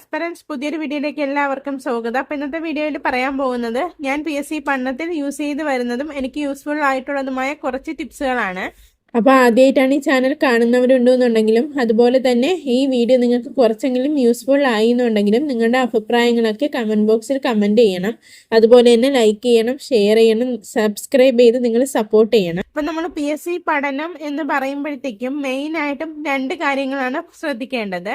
ആസ്പരൻസ് പുതിയൊരു വീഡിയോയിലേക്ക് എല്ലാവർക്കും സ്വാഗതം. അപ്പം ഇന്നത്തെ വീഡിയോയിൽ പറയാൻ പോകുന്നത് ഞാൻ പി എസ് സി പഠനത്തിൽ യൂസ് ചെയ്ത് വരുന്നതും എനിക്ക് യൂസ്ഫുൾ ആയിട്ടുള്ളതുമായ കുറച്ച് ടിപ്സുകളാണ് അപ്പോൾ ആദ്യമായിട്ടാണ് ഈ ചാനൽ കാണുന്നവരുണ്ടെന്നുണ്ടെങ്കിലും അതുപോലെ തന്നെ ഈ വീഡിയോ നിങ്ങൾക്ക് കുറച്ചെങ്കിലും യൂസ്ഫുൾ ആയി എന്നുണ്ടെങ്കിലും നിങ്ങളുടെ അഭിപ്രായങ്ങളൊക്കെ കമന്റ് ബോക്സിൽ കമന്റ് ചെയ്യണം. അതുപോലെ തന്നെ ലൈക്ക് ചെയ്യണം ഷെയർ ചെയ്യണം സബ്സ്ക്രൈബ് ചെയ്ത് നിങ്ങൾ സപ്പോർട്ട് ചെയ്യണം. അപ്പം നമ്മൾ പി എസ് സി പഠനം എന്ന് പറയുമ്പോഴത്തേക്കും മെയിനായിട്ടും രണ്ട് കാര്യങ്ങളാണ് ശ്രദ്ധിക്കേണ്ടത്.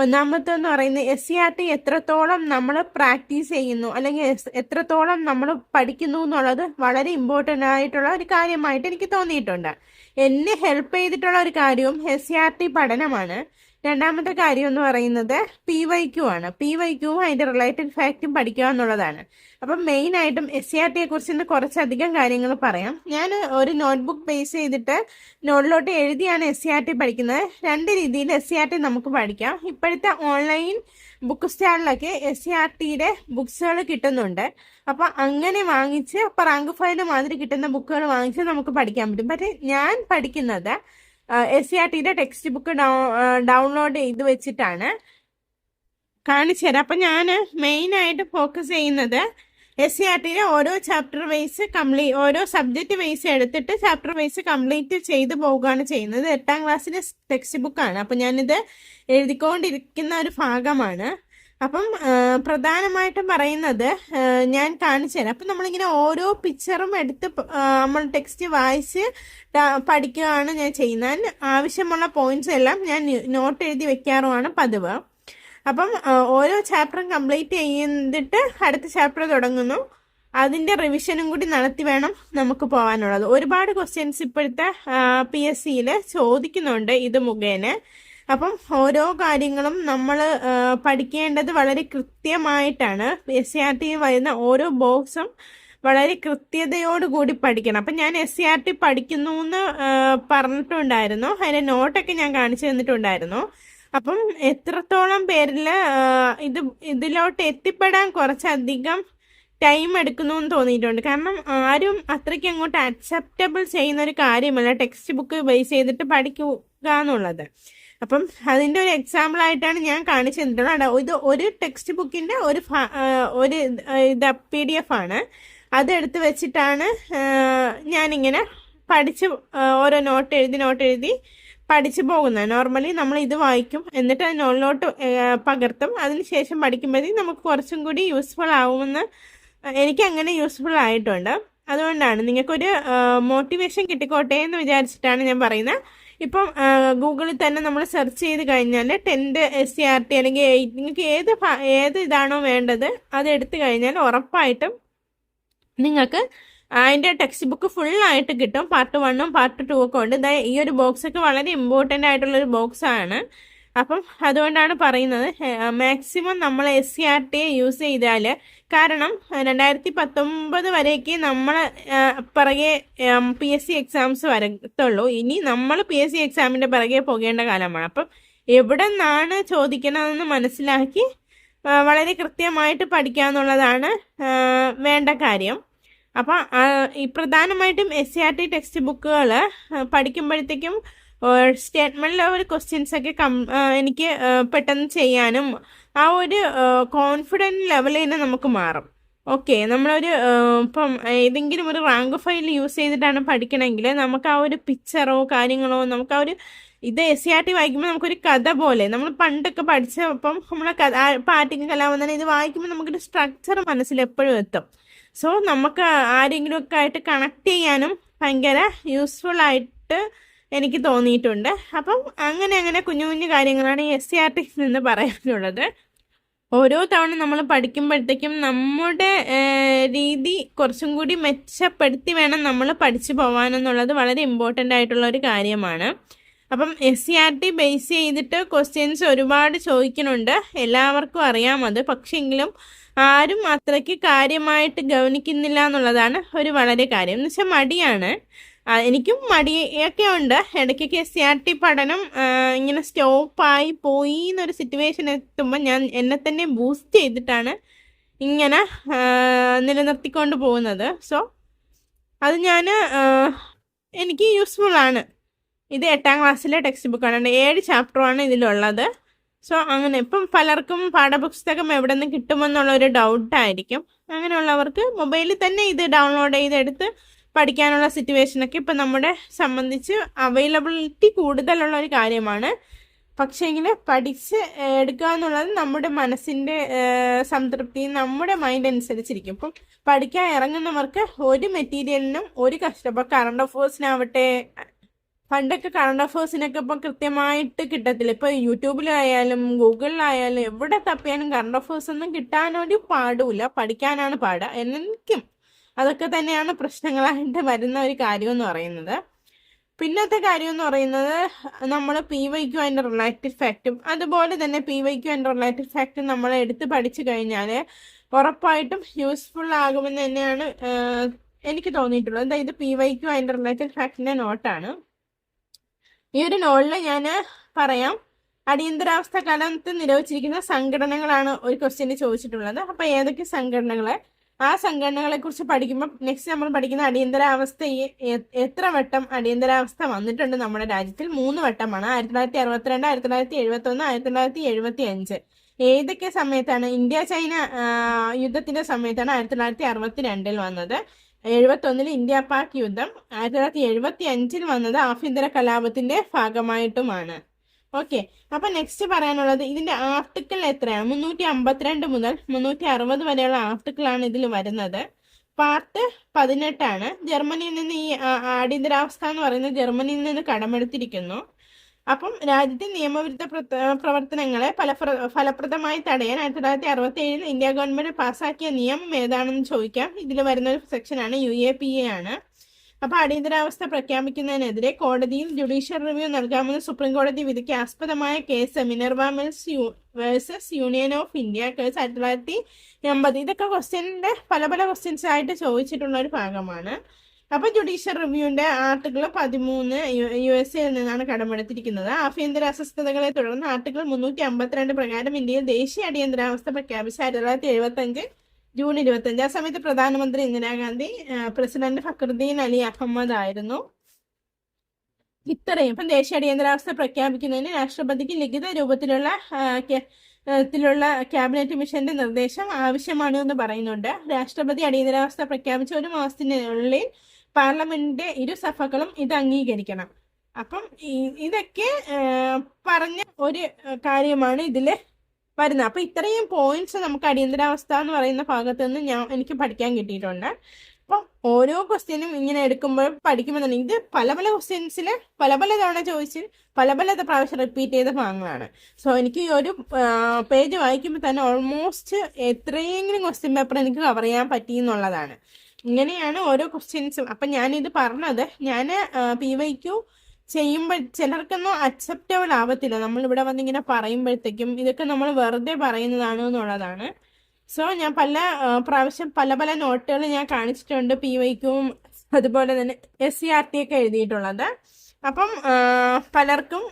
ഒന്നാമത്തെന്ന് പറയുന്നത് എസ് സി ആർ ടി എത്രത്തോളം നമ്മൾ പ്രാക്ടീസ് ചെയ്യുന്നു അല്ലെങ്കിൽ എത്രത്തോളം നമ്മൾ പഠിക്കുന്നു എന്നുള്ളത് വളരെ ഇമ്പോർട്ടന്റ് ആയിട്ടുള്ള ഒരു കാര്യമായിട്ട് എനിക്ക് തോന്നിയിട്ടുണ്ട്. എന്നെ ഹെൽപ്പ് ചെയ്തിട്ടുള്ള ഒരു കാര്യവും എസ് സി ആർ ടി പഠനമാണ്. രണ്ടാമത്തെ കാര്യം എന്ന് പറയുന്നത് പി വൈ ക്യു ആണ്. പി വൈ ക്യുവും അതിന്റെ റിലേറ്റഡ് ഫാക്റ്റും പഠിക്കുക എന്നുള്ളതാണ്. അപ്പം മെയിനായിട്ടും എസ് സി ആർ ടിയെ കുറിച്ച് ഇന്ന് കുറച്ചധികം കാര്യങ്ങൾ പറയാം. ഞാൻ ഒരു നോട്ട്ബുക്ക് ബേസ് ചെയ്തിട്ട് നോട്ടിലോട്ട് എഴുതിയാണ് എസ് സി ആർ ടി പഠിക്കുന്നത്. രണ്ട് രീതിയിൽ എസ് സി ആർ ടി നമുക്ക് പഠിക്കാം. ഇപ്പോഴത്തെ ഓൺലൈൻ ബുക്ക് സ്റ്റാളിലൊക്കെ എസ് സി ആർ ടിയുടെ ബുക്സുകൾ കിട്ടുന്നുണ്ട്. അപ്പൊ അങ്ങനെ വാങ്ങിച്ച് റാങ്ക് ഫയൽ മാതിരി കിട്ടുന്ന ബുക്കുകൾ വാങ്ങിച്ച് നമുക്ക് പഠിക്കാൻ പറ്റും. പക്ഷേ ഞാൻ പഠിക്കുന്നത് എസ് സി ആർ ടിയുടെ ടെക്സ്റ്റ് ബുക്ക് ഡൗൺലോഡ് ചെയ്ത് വെച്ചിട്ടാണ് കാണിച്ചു തരാം അപ്പൊ ഞാൻ മെയിൻ ആയിട്ട് ഫോക്കസ് ചെയ്യുന്നത് എസ് സി ആർ ടിയിലെ ഓരോ ചാപ്റ്റർ വൈസ് കംപ്ലീറ്റ് ഓരോ സബ്ജക്റ്റ് വൈസ് എടുത്തിട്ട് ചാപ്റ്റർ വൈസ് കംപ്ലീറ്റ് ചെയ്തു പോവുകയാണ് ചെയ്യുന്നത്. എട്ടാം ക്ലാസ്സിലെ ടെക്സ്റ്റ് ബുക്കാണ് അപ്പം ഞാനിത് എഴുതിക്കൊണ്ടിരിക്കുന്ന ഒരു ഭാഗമാണ്. അപ്പം പ്രധാനമായിട്ടും പറയുന്നത് ഞാൻ കാണിച്ചു തരാം. അപ്പം നമ്മളിങ്ങനെ ഓരോ പിക്ചറും എടുത്ത് നമ്മൾ ടെക്സ്റ്റ് വായിച്ച് പഠിക്കുകയാണ് ഞാൻ ചെയ്യുന്നത്. ആവശ്യമുള്ള പോയിന്റ്സ് എല്ലാം ഞാൻ നോട്ട് എഴുതി വെക്കാറുമാണ് പതിവ്. അപ്പം ഓരോ ചാപ്റ്ററും കംപ്ലീറ്റ് ചെയ്തിട്ട് അടുത്ത ചാപ്റ്റർ തുടങ്ങുന്നു. അതിന്റെ റിവിഷനും കൂടി നടത്തി വേണം നമുക്ക് പോകാനുള്ളത്. ഒരുപാട് ക്വസ്റ്റ്യൻസ് ഇപ്പോഴത്തെ പി എസ് സിയിൽ ചോദിക്കുന്നുണ്ട് ഇത് മുഖേന. അപ്പം ഓരോ കാര്യങ്ങളും നമ്മൾ പഠിക്കേണ്ടത് വളരെ കൃത്യമായിട്ടാണ്. എസ് സി ആർ ടി വരുന്ന ഓരോ ബോക്സും വളരെ കൃത്യതയോടുകൂടി പഠിക്കണം. അപ്പം ഞാൻ എസ് സി ആർ ടി പഠിക്കുന്നു എന്ന് പറഞ്ഞിട്ടുണ്ടായിരുന്നു. അതിന്റെ നോട്ടൊക്കെ ഞാൻ കാണിച്ചു തന്നിട്ടുണ്ടായിരുന്നു. അപ്പം എത്രത്തോളം പേരിൽ ഇത് ഇതിലോട്ട് എത്തിപ്പെടാൻ കുറച്ചധികം ടൈം എടുക്കുന്നു എന്ന് തോന്നിയിട്ടുണ്ട്. കാരണം ആരും അത്രയ്ക്ക് അങ്ങോട്ട് അക്സെപ്റ്റബിൾ ചെയ്യുന്ന ഒരു കാര്യമല്ല ടെക്സ്റ്റ് ബുക്ക് ബേസ് ചെയ്തിട്ട് പഠിക്കുക എന്നുള്ളത് അപ്പം അതിന്റെ ഒരു എക്സാമ്പിൾ ആയിട്ടാണ് ഞാൻ കാണിച്ചു തന്നിട്ടുള്ളത് ഇത് ഒരു ടെക്സ്റ്റ് ബുക്കിന്റെ ഒരു ഒരു ഇത് പി ഡി എഫ് ആണ് അതെടുത്ത് വെച്ചിട്ടാണ് ഞാനിങ്ങനെ പഠിച്ച് ഓരോ നോട്ട് എഴുതി നോട്ട് എഴുതി പഠിച്ചു പോകുന്നത്. നോർമലി നമ്മൾ ഇത് വായിക്കും. എന്നിട്ട് അത് നോളിലോട്ട് പകർത്തും. അതിനുശേഷം പഠിക്കുമ്പോഴത്തേക്കും നമുക്ക് കുറച്ചും കൂടി യൂസ്ഫുൾ ആവുമെന്ന് എനിക്ക് അങ്ങനെ യൂസ്ഫുൾ ആയിട്ടുണ്ട്. അതുകൊണ്ടാണ്. നിങ്ങൾക്കൊരു മോട്ടിവേഷൻ കിട്ടിക്കോട്ടെ എന്ന് വിചാരിച്ചിട്ടാണ് ഞാൻ പറയുന്നത്. ഇപ്പം ഗൂഗിളിൽ തന്നെ നമ്മൾ സെർച്ച് ചെയ്ത് കഴിഞ്ഞാൽ tenth S C R T അല്ലെങ്കിൽ നിങ്ങൾക്ക് ഏത് ഏത് ഇതാണോ വേണ്ടത് അത് എടുത്തു കഴിഞ്ഞാൽ ഉറപ്പായിട്ടും നിങ്ങൾക്ക് അതിന്റെ ടെക്സ്റ്റ് ബുക്ക് ഫുള്ളായിട്ട് കിട്ടും. പാർട്ട് വണ്ണും പാർട്ട് ടു ഒക്കെ ഉണ്ട്. ഈ ഒരു ബോക്സൊക്കെ വളരെ ഇമ്പോർട്ടന്റ് ആയിട്ടുള്ളൊരു ബോക്സാണ് അപ്പം അതുകൊണ്ടാണ് പറയുന്നത്. മാക്സിമം നമ്മൾ S C R T use ചെയ്താൽ കാരണം രണ്ടായിരത്തി പത്തൊമ്പത് വരേക്ക് നമ്മൾ പിറകെ പി എസ് സി എക്സാംസ് വരത്തുള്ളൂ. ഇനി നമ്മൾ പി എസ് സി എക്സാമിന്റെ പിറകെ പോകേണ്ട കാലമാണ്. അപ്പം എവിടെ നിന്നാണ് ചോദിക്കണതെന്ന് മനസ്സിലാക്കി വളരെ കൃത്യമായിട്ട് പഠിക്കുക എന്നുള്ളതാണ് വേണ്ട കാര്യം. അപ്പം പ്രധാനമായിട്ടും S C R T text ബുക്കുകൾ പഠിക്കുമ്പോഴത്തേക്കും സ്റ്റേറ്റ്മെന്റ് ഒരു ക്വസ്റ്റ്യൻസ് ഒക്കെ കം എനിക്ക് പെട്ടെന്ന് ചെയ്യാനും ആ ഒരു കോൺഫിഡന്റ് ലെവലിൽ തന്നെ നമുക്ക് മാറും. ഓക്കെ നമ്മളൊരു ഇപ്പം ഏതെങ്കിലും ഒരു റാങ്ക് ഫയൽ യൂസ് ചെയ്തിട്ടാണ് പഠിക്കണമെങ്കിൽ നമുക്ക് ആ ഒരു പിക്ചറോ കാര്യങ്ങളോ നമുക്ക് ആ ഒരു ഇത് എസ് സി ആർ ടി വായിക്കുമ്പോൾ നമുക്കൊരു കഥ പോലെ. നമ്മൾ പണ്ടൊക്കെ പഠിച്ചപ്പം നമ്മളെ കഥ ആ, കലാവുന്ന ഇത് വായിക്കുമ്പോൾ നമുക്കൊരു സ്ട്രക്ചർ മനസ്സിൽ എപ്പോഴും എത്തും. സോ നമുക്ക് ആരെങ്കിലും ഒക്കെ ആയിട്ട് കണക്ട് ചെയ്യാനും ഭയങ്കര യൂസ്ഫുൾ ആയിട്ട് എനിക്ക് തോന്നിയിട്ടുണ്ട്. അപ്പം അങ്ങനെ അങ്ങനെ കുഞ്ഞു കുഞ്ഞു കാര്യങ്ങളാണ് ഈ എസ് സി ആർ ടിയിൽ നിന്ന് പറയാനുള്ളത്. ഓരോ തവണ നമ്മൾ പഠിക്കുമ്പോഴത്തേക്കും നമ്മുടെ രീതി കുറച്ചും കൂടി മെച്ചപ്പെടുത്തി വേണം നമ്മൾ പഠിച്ചു പോകാനെന്നുള്ളത് വളരെ ഇമ്പോർട്ടന്റ് ആയിട്ടുള്ള ഒരു കാര്യമാണ്. അപ്പം S C R T base ചെയ്തിട്ട് ക്വസ്റ്റ്യൻസ് ഒരുപാട് ചോദിക്കുന്നുണ്ട്. എല്ലാവർക്കും അറിയാം അത്. പക്ഷെങ്കിലും ആരും അത്രയ്ക്ക് കാര്യമായിട്ട് ഗവനിക്കുന്നില്ല എന്നുള്ളതാണ് ഒരു വളരെ കാര്യം. എന്ന് വെച്ചാൽ മടിയാണ്. എനിക്കും മടിയൊക്കെ ഉണ്ട്. ഇടയ്ക്കൊക്കെ എസ് സി ആർ ടി പഠനം ഇങ്ങനെ സ്റ്റോപ്പായി പോയി എന്നൊരു സിറ്റുവേഷൻ എത്തുമ്പോൾ ഞാൻ എന്നെ തന്നെ ബൂസ്റ്റ് ചെയ്തിട്ടാണ് ഇങ്ങനെ നിലനിർത്തിക്കൊണ്ട് പോകുന്നത്. സോ അത് ഞാൻ എനിക്ക് യൂസ്ഫുൾ ആണ്. ഇത് എട്ടാം ക്ലാസ്സിലെ ടെക്സ്റ്റ് ബുക്കാണ് ഏഴ് ചാപ്റ്ററാണ് ഇതിലുള്ളത്. സോ അങ്ങനെ ഇപ്പം പലർക്കും പാഠപുസ്തകം എവിടെ നിന്ന് കിട്ടുമെന്നുള്ള ഒരു ഡൗട്ടായിരിക്കും അങ്ങനെയുള്ളവർക്ക് മൊബൈലിൽ തന്നെ ഇത് ഡൗൺലോഡ് ചെയ്തെടുത്ത് പഠിക്കാനുള്ള സിറ്റുവേഷനൊക്കെ ഇപ്പം നമ്മുടെ സംബന്ധിച്ച് അവൈലബിലിറ്റി കൂടുതലുള്ള ഒരു കാര്യമാണ്. പക്ഷേങ്കിൽ പഠിച്ച് എടുക്കുക എന്നുള്ളത് നമ്മുടെ മനസ്സിന്റെ സംതൃപ്തി നമ്മുടെ മൈൻഡ് അനുസരിച്ചിരിക്കും. ഇപ്പം പഠിക്കാൻ ഇറങ്ങുന്നവർക്ക് ഒരു മെറ്റീരിയലിനും ഒരു കഷ്ടം ഇപ്പം കറണ്ട് അഫേഴ്സിനാവട്ടെ പണ്ടൊക്കെ കറണ്ട് അഫേഴ്സിനൊക്കെ ഇപ്പം കൃത്യമായിട്ട് കിട്ടത്തില്ല. ഇപ്പം യൂട്യൂബിലായാലും ഗൂഗിളിലായാലും എവിടെ തപ്പിയാലും കറണ്ട് അഫേഴ്സ് ഒന്നും കിട്ടാനൊരു പാടുമില്ല പഠിക്കാനാണ് പാട്. എനിക്കും അതൊക്കെ തന്നെയാണ് പ്രശ്നങ്ങളായിട്ട് വരുന്ന ഒരു കാര്യം എന്ന് പറയുന്നത്. പിന്നത്തെ കാര്യം എന്ന് പറയുന്നത് നമ്മൾ പി വൈക്കും അതിന്റെ റിലേറ്റീവ് ഫാക്റ്റും അതുപോലെ തന്നെ പി വൈക്കും അതിന്റെ റിലേറ്റീവ് ഫാക്റ്റും നമ്മൾ എടുത്ത് പഠിച്ചു കഴിഞ്ഞാൽ ഉറപ്പായിട്ടും യൂസ്ഫുൾ ആകുമെന്ന് തന്നെയാണ് എനിക്ക് തോന്നിയിട്ടുള്ളത്. അതായത് പി വൈക്കും അതിന്റെ റിലേറ്റീവ് ഫാക്റ്റിന്റെ നോട്ടാണ്. ഈ ഒരു നോളിൽ ഞാൻ പറയാം. അടിയന്തരാവസ്ഥ കാലത്ത് നിരോധിച്ചിരിക്കുന്ന സംഘടനകളാണ് ഒരു ക്വസ്റ്റ്യന് ചോദിച്ചിട്ടുള്ളത്. അപ്പോൾ ഏതൊക്കെ സംഘടനകളെ? ആ സംഘടനകളെ കുറിച്ച് പഠിക്കുമ്പോൾ നെക്സ്റ്റ് നമ്മൾ പഠിക്കുന്ന അടിയന്തരാവസ്ഥ എത്ര വട്ടം അടിയന്തരാവസ്ഥ വന്നിട്ടുണ്ട് നമ്മുടെ രാജ്യത്തിൽ? മൂന്ന് വട്ടമാണ്. ആയിരത്തി തൊള്ളായിരത്തി അറുപത്തിരണ്ട് ആയിരത്തി തൊള്ളായിരത്തി എഴുപത്തി ഒന്ന് ആയിരത്തി തൊള്ളായിരത്തി എഴുപത്തി അഞ്ച് ഏതൊക്കെ സമയത്താണ്? ഇന്ത്യ ചൈന യുദ്ധത്തിന്റെ സമയത്താണ് ആയിരത്തി തൊള്ളായിരത്തി അറുപത്തി രണ്ടിൽ വന്നത്. എഴുപത്തൊന്നിൽ ഇന്ത്യ പാക് യുദ്ധം. ആയിരത്തി തൊള്ളായിരത്തി എഴുപത്തി അഞ്ചിൽ വന്നത് ആഭ്യന്തര കലാപത്തിന്റെ ഭാഗമായിട്ടുമാണ്. ഓക്കെ അപ്പൊ നെക്സ്റ്റ് പറയാനുള്ളത് ഇതിന്റെ ആർട്ടിക്കിൾ എത്രയാണ്? മുന്നൂറ്റി അമ്പത്തിരണ്ട് മുതൽ മുന്നൂറ്റി അറുപത് വരെയുള്ള ആർട്ടിക്കിളാണ് ഇതിൽ വരുന്നത്. പാർട്ട് പതിനെട്ടാണ്. ജർമ്മനിയിൽ നിന്ന് ഈ അടിയന്തരാവസ്ഥ എന്ന് പറയുന്നത് ജർമ്മനിയിൽ നിന്ന് കടമെടുത്തിരിക്കുന്നു. അപ്പം രാജ്യത്തെ നിയമവിരുദ്ധ പ്രവർത്തനങ്ങളെ ഫല ഫലപ്രദമായി തടയാൻ ആയിരത്തി തൊള്ളായിരത്തി അറുപത്തി ഏഴിൽ ഇന്ത്യ ഗവൺമെന്റ് പാസാക്കിയ നിയമം ഏതാണെന്ന് ചോദിക്കാം. ഇതിൽ വരുന്ന ഒരു സെക്ഷനാണ് യു എ പി എ ആണ്. അപ്പൊ അടിയന്തരാവസ്ഥ പ്രഖ്യാപിക്കുന്നതിനെതിരെ കോടതിയിൽ ജുഡീഷ്യൽ റിവ്യൂ നൽകാമെന്ന് സുപ്രീം കോടതി വിധിക്ക് ആസ്പദമായ case Minerva mills U versus union of India case ആയിരത്തി തൊള്ളായിരത്തി എൺപത്. ഇതൊക്കെ ക്വസ്റ്റ്യന്റെ പല പല ക്വസ്റ്റ്യൻസ് ആയിട്ട് ചോദിച്ചിട്ടുള്ള ഒരു ഭാഗമാണ്. അപ്പൊ ജുഡീഷ്യൽ റിവ്യൂവിന്റെ ആർട്ടിക്കിൾ പതിമൂന്ന് യു എസ് എയിൽ നിന്നാണ് കടമെടുത്തിരിക്കുന്നത്. ആഭ്യന്തര അസ്വസ്ഥതകളെ തുടർന്ന് ആർട്ടിക്കിൾ മുന്നൂറ്റി അമ്പത്തിരണ്ട് പ്രകാരം ഇന്ത്യയിൽ ദേശീയ അടിയന്തരാവസ്ഥ പ്രഖ്യാപിച്ച ആയിരത്തി തൊള്ളായിരത്തി എഴുപത്തി ജൂൺ ഇരുപത്തഞ്ച് ആ സമയത്ത് പ്രധാനമന്ത്രി ഇന്ദിരാഗാന്ധി പ്രസിഡന്റ് ഫക്രുദ്ദീൻ അലി അഹമ്മദ് ആയിരുന്നു. ഇത്രയും. ഇപ്പം ദേശീയ അടിയന്തരാവസ്ഥ പ്രഖ്യാപിക്കുന്നതിന് രാഷ്ട്രപതിക്ക് ലിഖിത രൂപത്തിലുള്ള ത്തിലുള്ള ക്യാബിനറ്റ് മിഷന്റെ നിർദ്ദേശം ആവശ്യമാണ് എന്ന് പറയുന്നുണ്ട്. രാഷ്ട്രപതി അടിയന്തരാവസ്ഥ പ്രഖ്യാപിച്ച ഒരു മാസത്തിനുള്ളിൽ പാർലമെന്റിന്റെ ഇരു സഭകളും ഇത് അംഗീകരിക്കണം. അപ്പം ഇതൊക്കെ പറഞ്ഞ ഒരു കാര്യമാണ് ഇതിൽ വരുന്നത്. അപ്പൊ ഇത്രയും പോയിന്റ്സ് നമുക്ക് അടിയന്തരാവസ്ഥ എന്ന് പറയുന്ന ഭാഗത്ത് നിന്ന് ഞാൻ എനിക്ക് പഠിക്കാൻ കിട്ടിയിട്ടുണ്ട്. അപ്പൊ ഓരോ ക്വസ്റ്റ്യനും ഇങ്ങനെ എടുക്കുമ്പോൾ പഠിക്കുമ്പോൾ ഇത് പല പല ക്വസ്റ്റ്യൻസിൽ പല പല തവണ ചോദിച്ച് പല പല പ്രാവശ്യം റിപ്പീറ്റ് ചെയ്ത ഭാഗങ്ങളാണ്. സോ എനിക്ക് ഈ ഒരു പേജ് വായിക്കുമ്പോൾ തന്നെ ഓൾമോസ്റ്റ് എത്രയെങ്കിലും ക്വസ്റ്റ്യൻ പേപ്പർ എനിക്ക് കവർ ചെയ്യാൻ പറ്റി എന്നുള്ളതാണ്. ഇങ്ങനെയാണ് ഓരോ ക്വസ്റ്റ്യൻസും അപ്പം ഞാനിത് പറഞ്ഞത്. ഞാൻ പി വൈക്കു ചെയ്യുമ്പോൾ ചിലർക്കൊന്നും അക്സെപ്റ്റബിൾ ആവത്തില്ല. നമ്മൾ ഇവിടെ വന്നിങ്ങനെ പറയുമ്പോഴത്തേക്കും ഇതൊക്കെ നമ്മൾ വെറുതെ പറയുന്നതാണ് എന്നുള്ളതാണ്. സോ ഞാൻ പല പ്രാവശ്യം പല പല നോട്ടുകൾ ഞാൻ കാണിച്ചിട്ടുണ്ട് പി വൈക്കും അതുപോലെ തന്നെ എസ് സി ആർ ടി ഒക്കെ എഴുതിയിട്ടുള്ളത്. അപ്പം പലർക്കും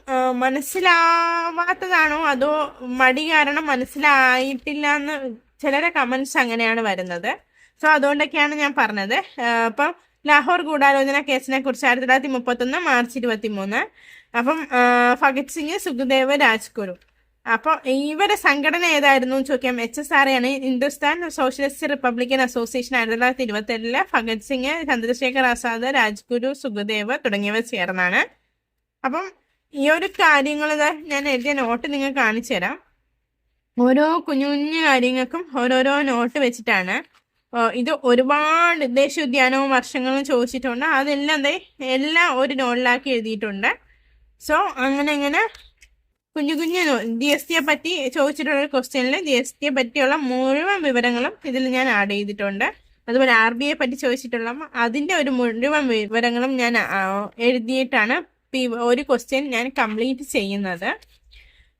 മനസ്സിലാവാത്തതാണോ അതോ മടി കാരണം മനസ്സിലായിട്ടില്ല എന്ന് ചിലരെ കമൻസ് അങ്ങനെയാണ് വരുന്നത്. സോ അതുകൊണ്ടൊക്കെയാണ് ഞാൻ പറഞ്ഞത്. അപ്പം ലാഹോർ ഗൂഢാലോചന കേസിനെ കുറിച്ച് ആയിരത്തി തൊള്ളായിരത്തി മുപ്പത്തൊന്ന് മാർച്ച് ഇരുപത്തി മൂന്ന് അപ്പം ഭഗത് സിംഗ് സുഖദേവ് രാജ്ഗുരു. അപ്പോൾ ഇവരെ സംഘടന ഏതായിരുന്നു ചോദിക്കാം. എച്ച് എസ് ആർ ആണ്. ഹിന്ദുസ്ഥാൻ സോഷ്യലിസ്റ്റ് റിപ്പബ്ലിക്കൻ അസോസിയേഷൻ ആയിരത്തി തൊള്ളായിരത്തി ഇരുപത്തി ഏഴിൽ ഭഗത് സിംഗ് ചന്ദ്രശേഖർ ആസാദ് രാജ്ഗുരു സുഖദേവ് തുടങ്ങിയവർ ചേർന്നാണ്. അപ്പം ഈ ഒരു കാര്യങ്ങൾ ഞാൻ എഴുതിയ നോട്ട് നിങ്ങൾ കാണിച്ചു തരാം. ഓരോ കുഞ്ഞു കുഞ്ഞു കാര്യങ്ങൾക്കും ഓരോരോ നോട്ട് വെച്ചിട്ടാണ് ഇത് ഒരുപാട് ദേശീയ ഉദ്യാനവും വർഷങ്ങളും ചോദിച്ചിട്ടുണ്ട്. അതെല്ലാം എല്ലാം ഒരു നോട്ടിലാക്കി എഴുതിയിട്ടുണ്ട്. സോ അങ്ങനെ അങ്ങനെ കുഞ്ഞു കുഞ്ഞു ജി എസ് ടിയെ പറ്റി ചോദിച്ചിട്ടുള്ള ക്വസ്റ്റ്യനിൽ ജി എസ് ടിയെ പറ്റിയുള്ള മുഴുവൻ വിവരങ്ങളും ഇതിൽ ഞാൻ ആഡ് ചെയ്തിട്ടുണ്ട്. അതുപോലെ ആർ ബി ഐയെ പറ്റി ചോദിച്ചിട്ടുള്ള അതിന്റെ ഒരു മുഴുവൻ വിവരങ്ങളും ഞാൻ എഴുതിയിട്ടാണ് ഒരു ക്വസ്റ്റ്യൻ ഞാൻ കംപ്ലീറ്റ് ചെയ്യുന്നത്.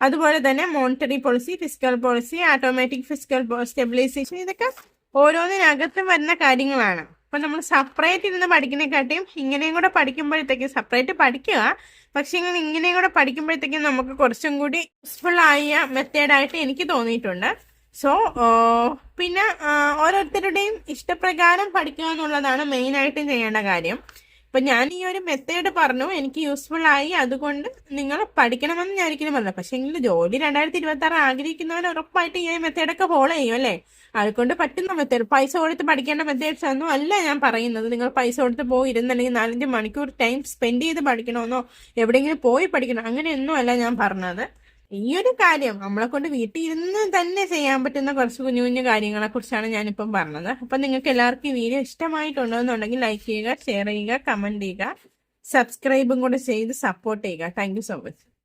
അതുപോലെ തന്നെ monetary policy fiscal policy automatic fiscal stabilisation ഇതൊക്കെ ഓരോന്നിനകത്ത് വരുന്ന കാര്യങ്ങളാണ്. അപ്പൊ നമ്മൾ സെപ്പറേറ്റ് ഇരുന്ന് പഠിക്കുന്നതിനെക്കാട്ടിയും ഇങ്ങനെയും കൂടെ പഠിക്കുമ്പോഴത്തേക്കും സെപ്പറേറ്റ് പഠിക്കുക. പക്ഷേ ഇങ്ങനെ ഇങ്ങനെയും കൂടെ പഠിക്കുമ്പോഴത്തേക്കും നമുക്ക് കുറച്ചും കൂടി യൂസ്ഫുൾ ആയ മെത്തേഡായിട്ട് എനിക്ക് തോന്നിയിട്ടുണ്ട്. സോ പിന്നെ ഓരോരുത്തരുടെയും ഇഷ്ടപ്രകാരം പഠിക്കുക എന്നുള്ളതാണ് മെയിനായിട്ടും ചെയ്യേണ്ട കാര്യം. അപ്പൊ ഞാൻ ഈ ഒരു മെത്തേഡ് പറഞ്ഞു. എനിക്ക് യൂസ്ഫുൾ ആയി. അതുകൊണ്ട് നിങ്ങൾ പഠിക്കണമെന്ന് ഞാൻ ഒരിക്കലും പറഞ്ഞു. പക്ഷെ എങ്കിൽ ജോലി രണ്ടായിരത്തി ഇരുപത്തി ആറ് ആഗ്രഹിക്കുന്നവർ ഉറപ്പായിട്ട് ഈ മെത്തേഡൊക്കെ ഫോളോ ചെയ്യും അല്ലേ? അതുകൊണ്ട് പറ്റുന്ന മെത്തേഡ് പൈസ കൊടുത്ത് പഠിക്കേണ്ട മെത്തേഡ്സ് ഒന്നും അല്ല ഞാൻ പറയുന്നത്. നിങ്ങൾ പൈസ കൊടുത്ത് പോയി ഇരുന്നല്ലെങ്കിൽ നാലഞ്ച് മണിക്കൂർ ടൈം സ്പെൻഡ് ചെയ്ത് പഠിക്കണമെന്നോ എവിടെയെങ്കിലും പോയി പഠിക്കണം അങ്ങനെയൊന്നും അല്ല ഞാൻ പറഞ്ഞത്. ഈ ഒരു കാര്യം നമ്മളെ കൊണ്ട് വീട്ടിൽ ഇരുന്ന് തന്നെ ചെയ്യാൻ പറ്റുന്ന കുറച്ച് കുഞ്ഞു കുഞ്ഞു കാര്യങ്ങളെ കുറിച്ചാണ് ഞാനിപ്പം പറഞ്ഞത്. അപ്പം നിങ്ങൾക്ക് എല്ലാവർക്കും ഈ വീഡിയോ ഇഷ്ടമായിട്ടുണ്ടോ എന്നുണ്ടെങ്കിൽ ലൈക്ക് ചെയ്യുക ഷെയർ ചെയ്യുക കമന്റ് ചെയ്യുക സബ്സ്ക്രൈബും കൂടെ ചെയ്ത് സപ്പോർട്ട് ചെയ്യുക. Thank so much